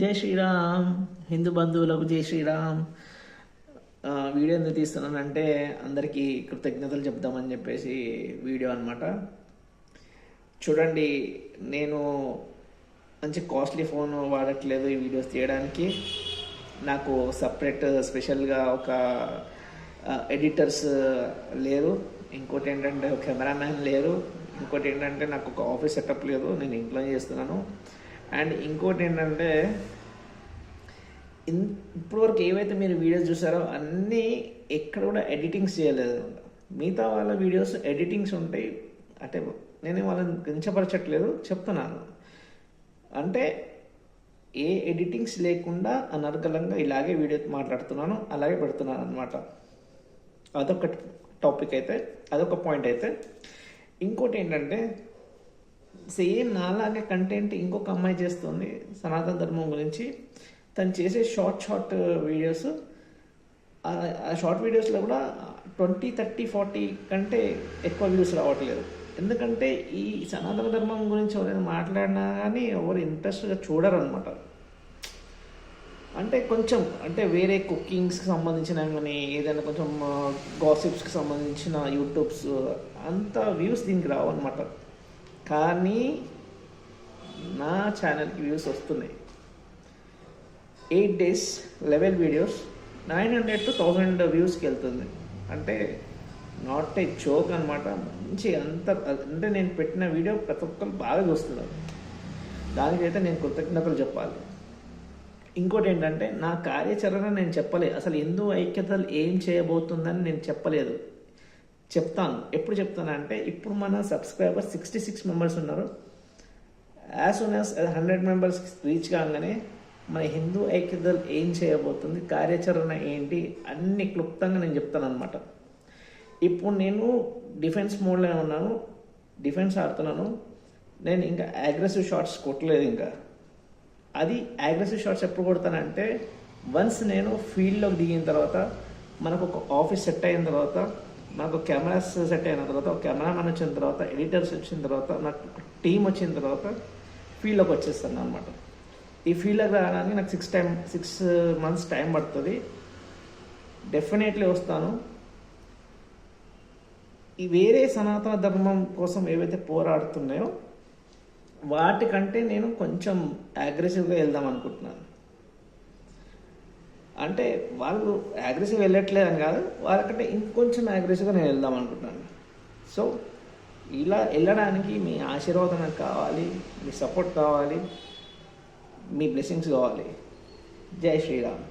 జై శ్రీరామ్. హిందూ బంధువులకు జై శ్రీరామ్. వీడియో ఎందుకు తీస్తున్నానంటే అందరికీ కృతజ్ఞతలు చెప్దామని చెప్పేసి వీడియో అనమాట చూడండి నేను మంచి కాస్ట్లీ ఫోన్ వాడట్లేదు ఈ వీడియోస్ తీయడానికి. నాకు సపరేట్ స్పెషల్గా ఒక ఎడిటర్స్ లేరు. ఇంకోటి ఏంటంటే కెమెరామ్యాన్ లేరు. ఇంకోటి ఏంటంటే నాకు ఒక ఆఫీస్ సెటప్ లేదు. నేను ఇంట్లో చేస్తున్నాను. అండ్ ఇంకోటి ఏంటంటే ఇన్ ఇప్పటివరకు ఏవైతే మీరు వీడియోస్ చూసారో అన్నీ ఎక్కడ కూడా ఎడిటింగ్స్ చేయలేదు. మిగతా వాళ్ళ వీడియోస్ ఎడిటింగ్స్ ఉంటాయి. అంటే నేను వాళ్ళని కించపరచట్లేదు చెప్తున్నాను. అంటే ఏ ఎడిటింగ్స్ లేకుండా అనర్గళంగా ఇలాగే వీడియో మాట్లాడుతున్నాను అలాగే పెడుతున్నాను అనమాట అదొక టాపిక్ అయితే అదొక పాయింట్ అయితే. ఇంకోటి ఏంటంటే సేమ్ నాలాగే కంటెంట్ ఇంకొక అమ్మాయి చేస్తుంది సనాతన ధర్మం గురించి. తను చేసే షార్ట్ షార్ట్ వీడియోస్ ఆ షార్ట్ వీడియోస్లో కూడా ట్వంటీ థర్టీ ఫార్టీ కంటే ఎక్కువ వ్యూస్ రావట్లేదు. ఎందుకంటే ఈ సనాతన ధర్మం గురించి ఎవరైనా మాట్లాడినా కానీ ఎవరు ఇంట్రెస్ట్గా చూడరు అనమాట అంటే కొంచెం అంటే వేరే కుకింగ్స్కి సంబంధించిన కానీ ఏదైనా కొంచెం గాసిప్స్కి సంబంధించిన యూట్యూబ్స్ అంత వ్యూస్ దీనికి రావు అనమాట కానీ నా ఛానల్కి వ్యూస్ వస్తున్నాయి. Eight days level videos nine hundred to thousand వ్యూస్కి వెళ్తుంది. అంటే నాట్ ఏ జోక్ అనమాట మంచి అంత అంటే నేను పెట్టిన వీడియో ప్రతి ఒక్కరు బాగా చూస్తున్నారు. దానికైతే నేను కృతజ్ఞతలు చెప్పాలి. ఇంకోటి ఏంటంటే నా కార్యాచరణ నేను చెప్పలేదు అసలు హిందూ ఐక్యతలు ఏం చేయబోతుందని నేను చెప్పలేదు. చెప్తాను. ఎప్పుడు చెప్తానంటే ఇప్పుడు మన సబ్స్క్రైబర్స్ సిక్స్టీ సిక్స్ మెంబర్స్ ఉన్నారు. As soon as hundred members reach కాగానే మన హిందూ ఐక్యతలు ఏం చేయబోతుంది కార్యాచరణ ఏంటి అన్ని క్లుప్తంగా నేను చెప్తాను అనమాట ఇప్పుడు నేను డిఫెన్స్ మోడ్లో ఉన్నాను డిఫెన్స్ ఆడుతున్నాను. నేను ఇంకా అగ్రెసివ్ షాట్స్ కొట్టలేదు ఇంకా. అది అగ్రెసివ్ షాట్స్ ఎప్పుడు కొడతానంటే వన్స్ నేను ఫీల్డ్లోకి దిగిన తర్వాత మనకు ఒక ఆఫీస్ సెట్ అయిన తర్వాత నాకు కెమెరాస్ సెట్ అయిన తర్వాత ఒక కెమెరామెన్ వచ్చిన తర్వాత ఎడిటర్స్ వచ్చిన తర్వాత నాకు టీం వచ్చిన తర్వాత ఫీల్డ్లోకి వచ్చేస్తాను అనమాట ఈ ఫీల్డ్లోకి రావడానికి నాకు six time six months time పడుతుంది. డెఫినెట్లీ వస్తాను. ఈ వేరే సనాతన ధర్మం కోసం ఏవైతే పోరాడుతున్నాయో వాటికంటే నేను కొంచెం అగ్రెసివ్గా వెళ్దాం అనుకుంటున్నాను. అంటే వాళ్ళు అగ్రెసివ్ వెళ్ళట్లేదు అని కాదు వాళ్ళకంటే ఇంకొంచెం అగ్రెసివ్గా నేను వెళ్దాం అనుకుంటున్నాను. సో ఇలా వెళ్ళడానికి మీ ఆశీర్వాదం నాకు కావాలి మీ సపోర్ట్ కావాలి మీ బ్లెస్సింగ్స్ కావాలి. జై శ్రీరామ్.